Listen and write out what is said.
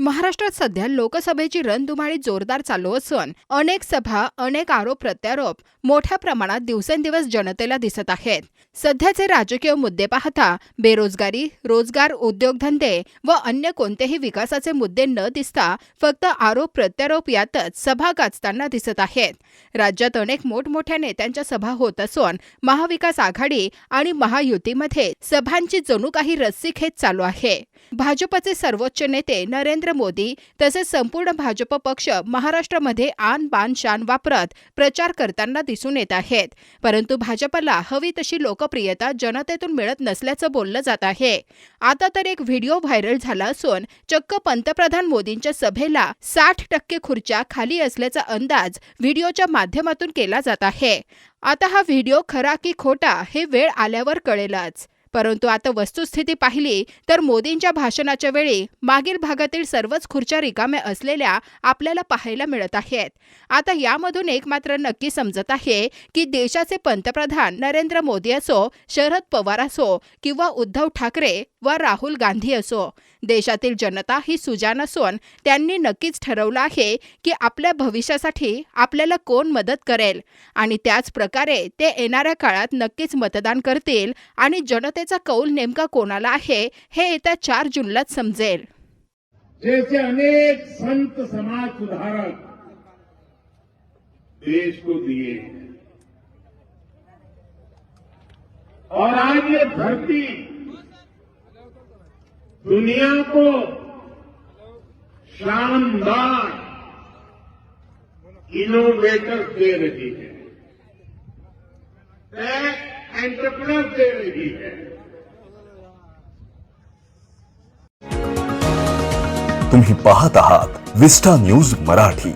महाराष्ट्रात सध्या लोकसभेची रणधुमाळी जोरदार चालू असून अनेक सभा अनेक आरोप प्रत्यारोप मोठ्या प्रमाणात दिवसेंदिवस जनतेला दिसत आहेत. सध्याचे राजकीय मुद्दे पाहता बेरोजगारी रोजगार उद्योगधंदे व अन्य कोणतेही विकासाचे मुद्दे न दिसता फक्त आरोप प्रत्यारोप यातच सभा गाजताना दिसत आहेत. राज्यात अनेक मोठमोठ्या नेत्यांच्या सभा होत असून महाविकास आघाडी आणि महायुतीमध्ये सभांची जणू काही रस्सीखेच चालू आहे. भाजपचे सर्वोच्च नेते नरेंद्र मोदी तसेच संपूर्ण भाजप पक्ष महाराष्ट्रामध्ये आन बान शान वापरत प्रचार करताना दिसून येत आहेत. परंतु भाजपला हवी तशी लोकप्रियता जनतेतून मिळत नसल्याचं बोललं जात आहे. आता तर एक व्हिडिओ व्हायरल झाला असून चक्क पंतप्रधान मोदींच्या सभेला साठ टक्के खुर्च्या खाली असल्याचा अंदाज व्हिडिओच्या माध्यमातून केला जात आहे. आता हा व्हिडिओ खरा की खोटा हे वेळ आल्यावर कळेलच. परंतु आता वस्तुस्थिती पाहिली तर मोदींच्या भाषणाच्या वेळी मागील भागातील सर्वच खुर्च्या रिकाम्या असलेल्या आपल्याला पाहायला मिळत आहेत. आता यामधून एक मात्र नक्की समजत आहे की देशाचे पंतप्रधान नरेंद्र मोदी असो शरद पवार असो किंवा उद्धव ठाकरे व राहुल गांधी असो देशातील जनता ही सुजान असून त्यांनी नक्कीच ठरवलं आहे की आपल्या भविष्यासाठी आपल्याला कोण मदत करेल आणि त्याच प्रकारे ते येणाऱ्या काळात नक्कीच मतदान करतील आणि जनतेचा कौल नेमका कोणाला आहे हे येत्या चार जूनलाच समजेल. जैसे अनेक संत समाज सुधारक देश को दिए और आज ये धरती दुनिया को शानदार इनोवेटर्स दे रही है। एंटरप्रेनर दे रही है तुम्ही पाहत आहात विस्टा न्यूज मराठी.